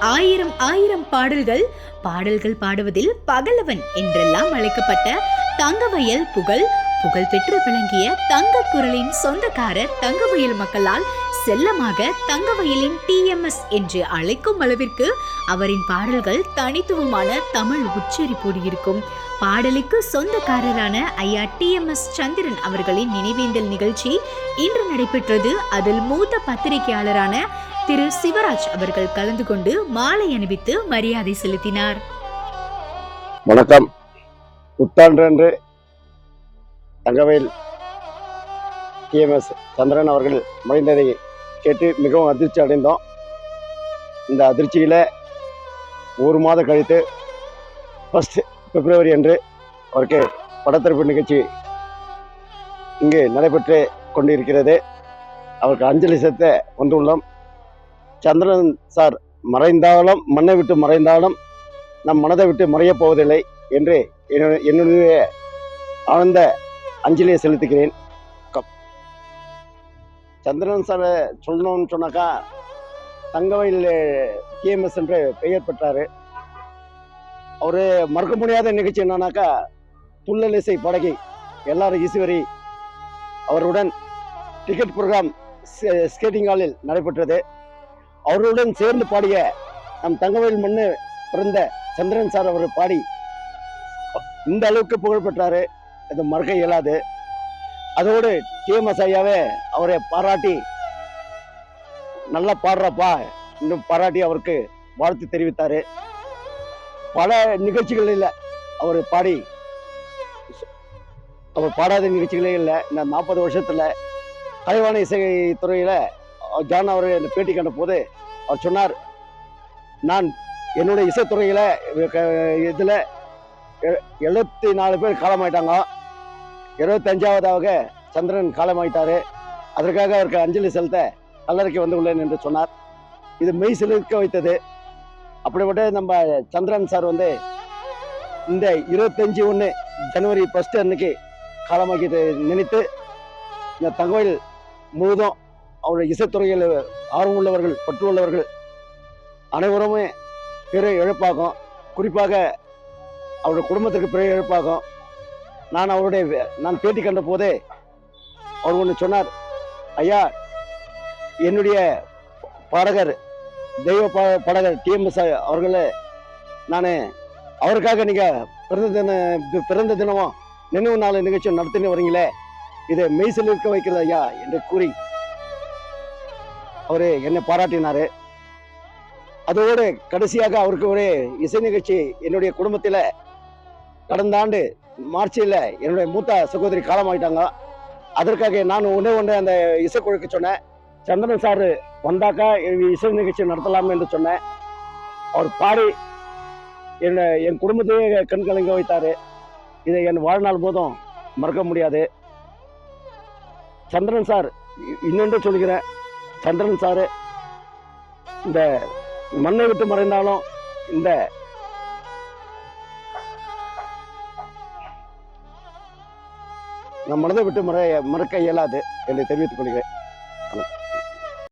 ஆயிரம் ஆயிரம் பாடல்கள். பாடல்கள் பாடுவதில் பகலவன் என்றெல்லாம் அழைக்கப்பட்ட தங்கவயல் புகழ் புகழ் பெற்று விளங்கிய தங்க குரலின் சொந்தக்காரர் தங்கவயல் மக்களால் செல்லமாக தங்கவயலின் டிஎம்எஸ் என்று அழைக்கும் அளவிற்கு அவரின் பாடல்கள் தனித்துவமான தமிழ் உச்சரிப்போடு இருக்கும். பாடலுக்கு சொந்தக்காரரான ஐயா டிஎம்எஸ் சந்திரன் அவர்களின் நினைவேந்தல் நிகழ்ச்சி இன்று நடைபெற்றது. அதில் மூத்த பத்திரிகையாளரான திரு சிவராஜ் அவர்கள் கலந்து கொண்டு மாலை அணிவித்து மரியாதை செலுத்தினார். வணக்கம். புத்தாண்டன்று தங்கவேல் டிஎம்எஸ் சந்திரன் அவர்கள் மறைந்ததை கேட்டு மிகவும் அதிர்ச்சி அடைந்தோம். இந்த அதிர்ச்சியில் ஒரு மாதம் கழித்து ஃபஸ்ட் பிப்ரவரி அன்று அவருக்கு படத்திறப்பு நிகழ்ச்சி இங்கு நடைபெற்று கொண்டிருக்கிறது. அவருக்கு அஞ்சலி செலுத்த வந்துள்ளோம். சந்திரன் சார் மறைந்தாலும் மண்ணை விட்டு மறைந்தாலும் நம் மனதை விட்டு மறையப் போவதில்லை என்று என்னுடைய- என்னுடைய ஆழ்ந்த அஞ்சலியை செலுத்துகிறேன். சந்திரன் சார் சொல்லணும்னு சொன்னாக்கா தங்கவயில் டிஎம்எஸ் என்று பெயர் பெற்றார். அவர் மறக்க முடியாத நிகழ்ச்சி என்னன்னாக்கா துள்ளல் இசை படகி எல்லாரும் ஈஸ்வரி அவருடன் டிக்கெட் ப்ரோக்ராம் ஸ்கேட்டிங் ஹாலில் நடைபெற்றது. அவர்களுடன் சேர்ந்து பாடிய நம் தங்கவேல் மண்ணு பிறந்த சந்திரன் சார் அவர் பாடி இந்த அளவுக்கு புகழ் பெற்றாரு அது மறக்க இயலாது. அதோடு டிஎம்எஸ் ஐயாவே அவரை பாராட்டி நல்லா பாடுறப்பா இன்னும் பாராட்டி அவருக்கு வாழ்த்து தெரிவித்தாரு. பல நிகழ்ச்சிகளில் அவர் பாடி அவர் பாடாத நிகழ்ச்சிகளே இல்லை. இந்த நாற்பது வருஷத்துல கலைவாணி இசை துறையில் ஜான் அவர் என்னை பேட்டி கண்ட போது அவர் சொன்னார் நான் என்னுடைய இசைத்துறையில் இதில் எழுபத்தி நாலு பேர் காலமாயிட்டாங்க. இருபத்தஞ்சாவதாக சந்திரன் காலமாயிட்டாரு. அதற்காக அவருக்கு அஞ்சலி செலுத்த கல்லறைக்கு வந்து உள்ளேன் என்று சொன்னார். இது மெய் சிலிர்க்க வைத்தது. அப்படிப்பட்ட நம்ம சந்திரன் சார் வந்து இந்த இருபத்தஞ்சி ஒன்று ஜனவரி ஃபஸ்ட்டு அன்னைக்கு காலமாக்கி நினைத்து இந்த தகவல் முழுதும் அவருடைய இசைத்துறையில் ஆர்வமுள்ளவர்கள் பற்றுள்ளவர்கள் அனைவருமே பெரிய இழப்பாகும். குறிப்பாக அவருடைய குடும்பத்திற்கு பெரிய இழப்பாகும். நான் அவருடைய நான் பேட்டி கண்ட போதே அவர் ஒன்று சொன்னார். ஐயா என்னுடைய பாடகர் தெய்வ பா பாடகர் டிஎம்எஸ் அவர்களை நான் அவருக்காக நீங்கள் பிறந்த தின பிறந்த தினமும் நினைவு நாள் நிகழ்ச்சி நடத்தினு வரீங்களே இதை மெய்சில் இருக்க வைக்கிறது ஐயா என்று கூறி அவர் என்னை பாராட்டினார். அதோடு கடைசியாக அவருக்கு ஒரு இசை நிகழ்ச்சி என்னுடைய குடும்பத்தில் கடந்த ஆண்டு மார்ச்சில் என்னுடைய மூத்த சகோதரி காலமாயிட்டாங்க. அதற்காக நான் ஒன்றே ஒன்று அந்த இசைக்குழுக்கு சொன்னேன். சந்திரன் சார் வந்தாக்கா இசை நிகழ்ச்சி நடத்தலாம் என்று சொன்னேன். அவர் பாடி என்னை என் குடும்பத்தையே கண்கலங்க வைத்தார். இதை என் வாழ்நாள் போதும் மறக்க முடியாது. சந்திரன் சார் இன்னொன்று சொல்கிறேன் சந்திரன் சாரு இந்த மண்ணை விட்டு மறைந்தாலும் இந்த நம் மனதை விட்டு மறை மறக்க இயலாது என்று தெரிவித்துக் கொள்கிறேன்.